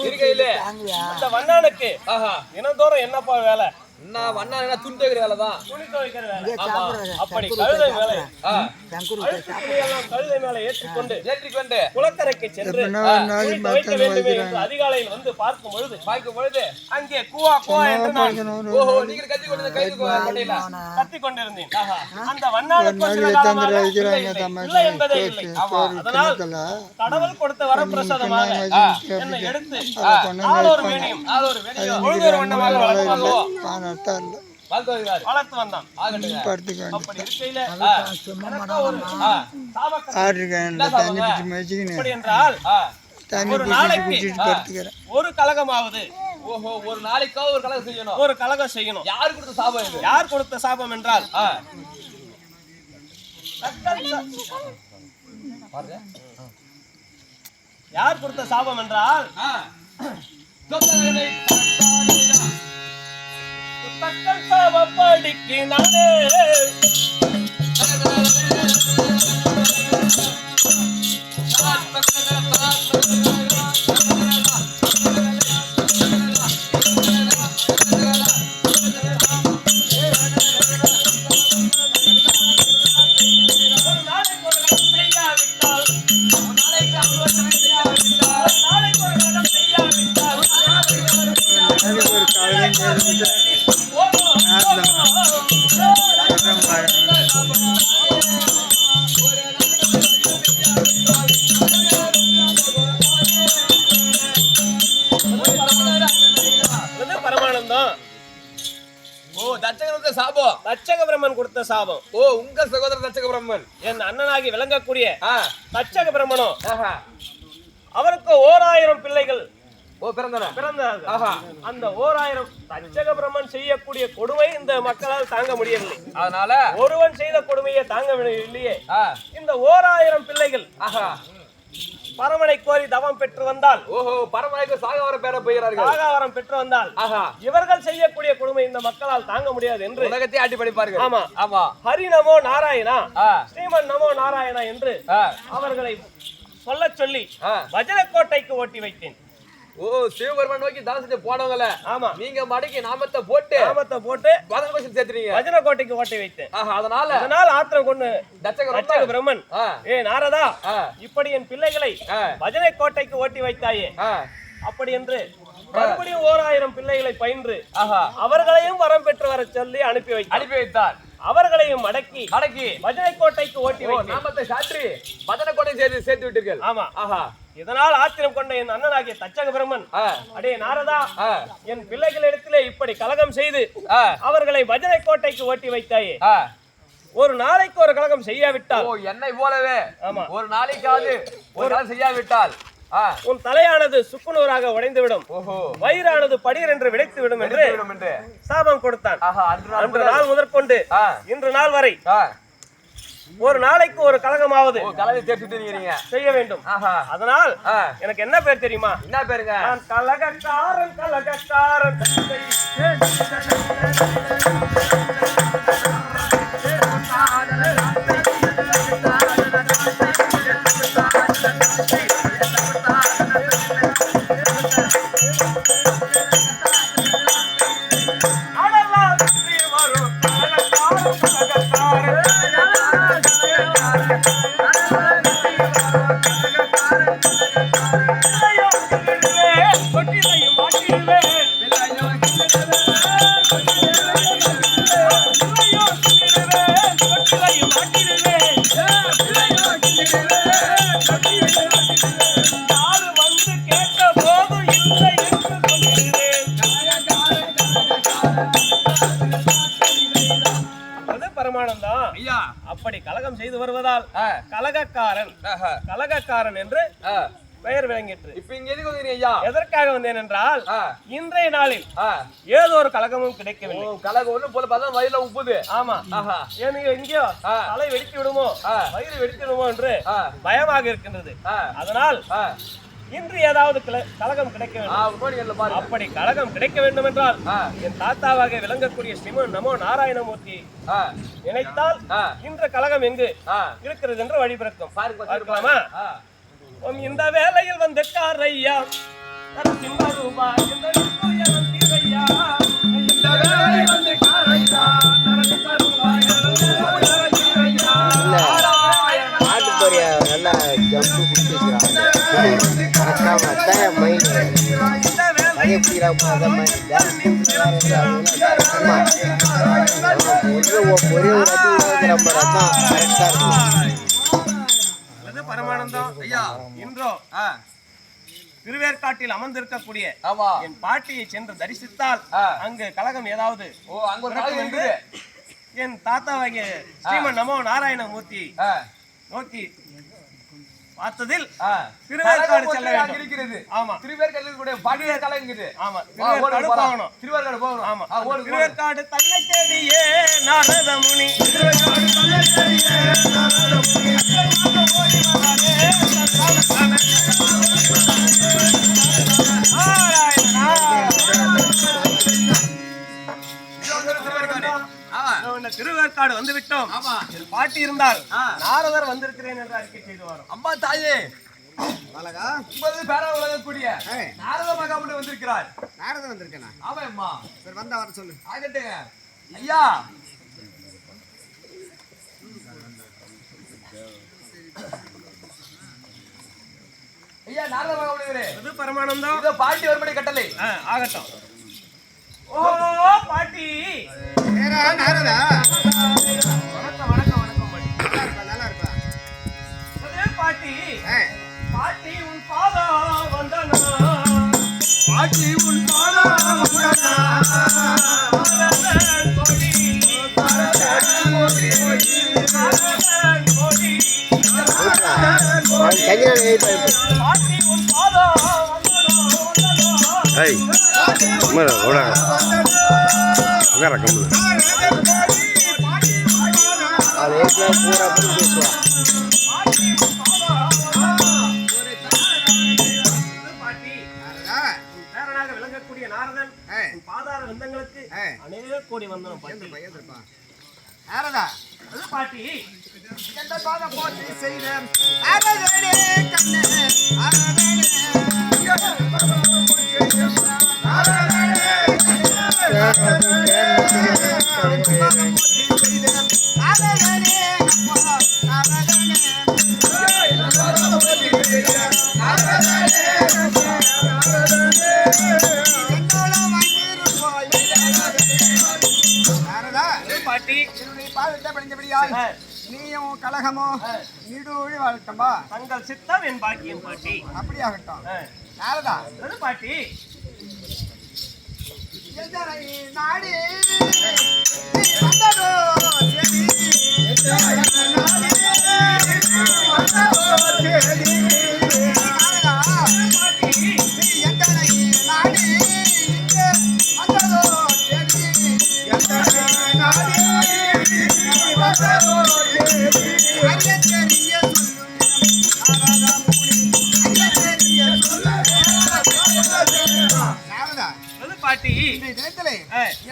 இருக்கையிலே, அந்த வண்ணானுக்கு ஆஹா. தினந்தோறும் என்னப்பா வேலை? வண்ணா என்ன துணி துவைக்கிற வேலை தான். துணி துவைக்கிற வேலை. இங்கே சாப்பிடுறது அப்படி சங்குரு கழுதை வேலை கழுதை மேல ஏற்றிக்கொண்டு ஏற்றிக்கொண்டு குளக்கரைக்கு சென்று துணி துவைக்க வேண்டுமே என்று அதிகாலையில் வந்து பார்க்கும் பொழுது அங்கே கூவா கூவா என்று நான் ஓஹோ நீங்க கத்தி கொண்டு கைது கொண்டையில கத்திக் கொண்டிருந்தேன். அந்த வண்ணானுக்கு ஒரு சில காலமாக இல்லை, இல்லை, இல்லை என்பதே இல்லை. ஆமா. அதனால் கடவுள் கொடுத்த வரப்பிரசாதமாக என்னை எடுத்து ஆளோர் வேணியும் வண்ணமாக வளர்த்து வந்தான் எனக்கு ஒரு ஆ. ஒரு நாளைக்கு ஒரு கலகமாவது. ஓஹோ ஒரு நாளைக்கோ ஒரு கலகம் செய்யணும். ஒரு கலகம் செய்யணும். யாரு கொடுத்த சாபம் இது? யார் கொடுத்த சாபம் என்றால். யார் கொடுத்த சாபம் என்றால். பக்கம் சாவ நானே சாபம். தச்சக பிரம்மன் கொடுத்த சாபம். ஓ உங்க சகோதரர் தட்சக பிரம்மன் என் அண்ணனாகி விளங்கக்கூடிய தச்சக பிரம்மனோ ஆஹா. அவருக்கு ஓராயிரம் பிள்ளைகள். ஓ பிறந்தன பிறந்தார்கள் ஆஹா. அந்த ஓராயிரம் தச்சக பிரம்மன் செய்யக்கூடிய கொடுமை இந்த மக்களால் தாங்க முடியவில்லை. அதனால? ஒருவன் செய்த கொடுமையை தாங்க இல்லையே. ஆ, இந்த ஓராயிரம் பிள்ளைகள் ஆஹா. பரமனை கோரி தவம் பெற்று வந்தால் ஓஹோ பரமனைக்கு சாக வர பேர போகிறார்கள். ஆகாவரம் பெற்று வந்தால் ஆஹா. இவர்கள் செய்யக்கூடிய கொடுமை இந்த மக்களால் தாங்க முடியாது என்று உலகத்தை ஆட்டி படிப்பார்கள். ஆமா. ஆமா. ஹரி நமோ நாராயணா ஸ்ரீமன் நமோ நாராயணா என்று அவர்களை சொல்லி ஆ. வஜனக்கோட்டைக்கு ஓட்டி வைத்தேன். ஓ சிவபெருமான் நோக்கி செஞ்சு போனவங்கள. ஆமா. நீங்க மடக்கி நாமத்தை போட்டு நாமத்தை போட்டு பதினெட்டு வருஷம் சேர்த்துறீங்க. வஜனக்கோட்டைக்கு ஓட்டி வைத்தேன் ஆஹா அதனால அதனால் ஆத்திரம் கொண்டு ரொம்ப பிரம்மன். ஏ நாரதா இப்படி என் பிள்ளைகளை ஆ, பஜனை கோட்டைக்கு ஓட்டி வைத்தாயே. அப்படி என்று மறுபடியும் ஓராயிரம் பிள்ளைகளை பயின்று அவர்களையும் வரம் பெற்று வரச் சொல்லி அனுப்பி வைத்தார். அனுப்பி வைத்தார். அவர்களையும் அடக்கி மடக்கி பஜனை கோட்டைக்கு ஓட்டி நாமத்தை சாற்றி பதன கோட்டை சேர்த்து சேர்த்து விட்டீர்கள். ஆமா. ஆஹா. இதனால் ஆத்திரம் கொண்ட என் அண்ணனாகிய தச்சக பிரம்மன் அடே நாரதா என் பிள்ளைகளிடத்திலே இப்படி கலகம் செய்து அவர்களை பஜனை கோட்டைக்கு ஓட்டி வைத்தாயே. ஒரு நாளைக்கு ஒரு கலகம் செய்யாவிட்டால். ஓ என்னை போலவே. ஆமா. ஒரு நாளைக்காவது ஒரு நாள் செய்யாவிட்டால். உன் தலையானது சுக்குநூறாக உடைந்துவிடும். வயிறானது படீர் என்று வெடித்து விடும் என்று. சாபம் கொடுத்தான். அன்று நாள் முதற்கொண்டு இன்று நாள் வரை. ஒரு நாளைக்கு ஒரு ஓ கலவை தேர்த்து நீங்க செய்ய வேண்டும். ஆஹா. அதனால் எனக்கு என்ன பேர் தெரியுமா? என்ன பேருங்க? கலகக்காரன் கலகக்காரன் பரமானந்தம். ஐயா. அப்படி கலகம் செய்து வருவதால் கலகக்காரன் கலகக்காரன் என்று. பெயர் விளங்கிற்று. இப்ப இங்க எதுக்கு வந்தீங்க ஐயா? எதற்காக வந்தேன் என்றால் இன்றைய நாளில். ஏதோ ஒரு கலகமும் ஓ கிடைக்கவில்லை கலகம் ஒண்ணு போல பார்த்தா வயல உப்புது. ஆமா. ஏனுங்க எங்கேயோ. தலை வெடித்து விடுமோ. வயிறு வெடித்து விடுமோ என்று பயமாக இருக்கின்றது. அதனால். இன்று ஏதாவது கலகம் கிடைக்க வேண்டும். அப்படி கலகம் கிடைக்க வேண்டும் என்றால் என் தாத்தாவாக விளங்கக்கூடிய ஸ்ரீமன் நமோ நாராயணமூர்த்தி நினைத்தால் இன்ற கலகம் எங்கு. இருக்கிறது என்று வழிபிறக்கும். பார்க்கலாமா? இந்த வேலையில் வந்து காரையா ரூபாய் பரமானந்தம் ஐயா இன்றோ திருவேற்காட்டில் அமர்ந்திருக்கக்கூடிய என் பாட்டியை சென்று தரிசித்தால் அங்கு கலகம் ஏதாவது ஓ அங்க ஒரு கலை என் தாத்தாவாகிய ஸ்ரீமன் நமோ நாராயணமூர்த்தி ஆ, நோக்கி பார்த்ததில். திருவேற்காடு செல்ல வேண்டும். இருக்கிறது. ஆமா. திருவேற்காடு கூட பாண்டியர் கலை இருக்குது ஆமா. திருவேற்காடு. போகணும். திருவேற்காடு போகணும். ஆமா. திருவேற்காடு தன்னை தேடியே நாரத முனி திருவேற்காடு தன்னை தேடியே நாரத முனி திருவேற்காடு வந்து விட்டோம் பாட்டி இருந்தால். நாரதர் வந்திருக்கிறேன் என்று அறிக்கை செய்து வரும் அம்மா தாயே. உங்களது பேரா உலகக்கூடிய நாரத வந்திருக்கிறார். நாரதம் வந்திருக்கேனா? ஆமா அம்மா. சரி வந்தா வர சொல்லு. ஆகட்டுங்க. ஐயா. ஐயா நாரத மகாமுனிவரே. இது பரமானந்தம். இதோ பாட்டி வரும்படி கட்டளை. ஆகட்டும். ஓ பாட்டி. நாரதா. வணக்கம் வணக்கம் வணக்கம் பாட்டி. நல்லா அதே பாட்டி. பாட்டி உன் பாதம் வந்தனா? பாட்டி உன் பாதம் வந்தனா? கொடி பாரதன் உமர் ஓடா உட்கார கம்முல அவன் ஏற்கனவே பூரா பண்ணி பேசுவான் விளங்கக்கூடிய நாரதன் உன் பாதார விந்தங்களுக்கு அநேக கோடி வந்தனம் பாட்டி நாரதா அது பாட்டி. எந்த பாதம் போட்டு செய்தேன்? நாரதனே கண்ணே நாரதா நீயும் கலகமோ நீடூழி வாழ்த்தம்பா தங்கள் சித்தம் என் பாக்கியம் பாட்டி அப்படியாகட்டும் ஆ, நாரதா பாட்டி. நாடி? வந்ததோ? செடி. வந்ததோ? செடி. அங்கே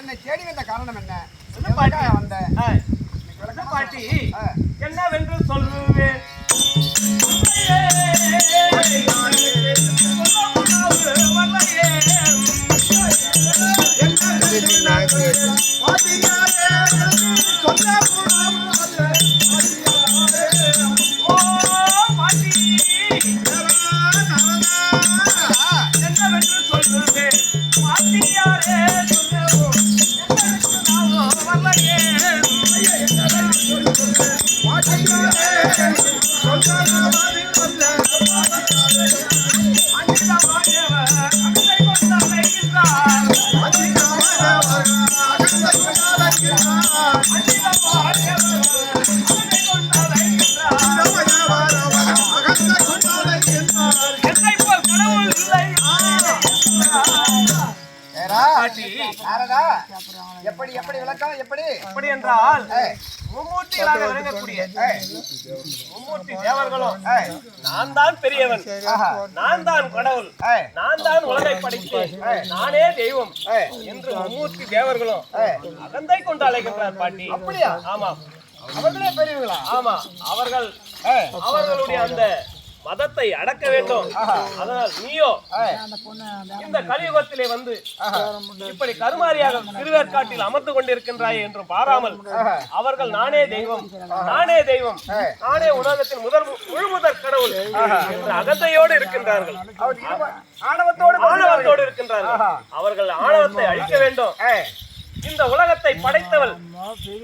ஆ, என்னை தேடி வந்த காரணம் என்ன? அது பாட்டி. ஆ. என்னவென்று சொல்லுவேன்? எப்படி எப்படி விளக்கம் எப்படி? அப்படி என்றால் மும்மூர்த்திகளாக விளங்கக்கூடிய மும்மூர்த்தி தேவர்களும் நான் தான் பெரியவன். நான் தான் கடவுள். நான் தான் உலகை படைத்தேன் நானே தெய்வம் என்று மும்மூர்த்தி தேவர்களும். அகந்தை கொண்டு அழைக்கின்றார் பாட்டி. அப்படியா? ஆமா அவர்களே பெரியவங்களா ஆமா அவர்கள் அவர்களுடைய அந்த மதத்தை அடக்க வேண்டும். அதனால் நீயோ இந்த கலியுகத்திலே வந்து இப்படி கருமாரியாக திருவேற்காட்டில் அமர்ந்து கொண்டிருக்கின்றாய் என்று பாராமல் அவர்கள் நானே தெய்வம். நானே தெய்வம். நானே உலகத்தின் முதல் முழு முதற் கடவுள் என்ற அகந்தையோடு இருக்கின்றார்கள். ஆணவத்தோடு ஆணவத்தோடு இருக்கின்றார்கள். அவர்கள் ஆணவத்தை அழிக்க வேண்டும். இந்த உலகத்தை படைத்தவள்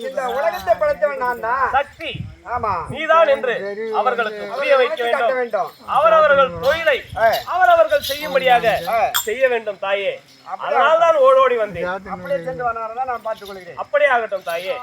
இந்த உலகத்தை படைத்தவன் நான் தான் சக்தி. ஆமா. நீதான் என்று அவர்களுக்கு புரிய வைக்க கட்ட வேண்டும். அவரவர்கள் தொழிலை. அவரவர்கள் செய்யும்படியாக செய்ய வேண்டும் தாயே. அதனால் தான் ஓடோடி வந்தேன். அப்படியே சென்று வந்தாரதான் நான் பார்த்துக் கொள்கிறேன் அப்படியே ஆகட்டும் தாயே.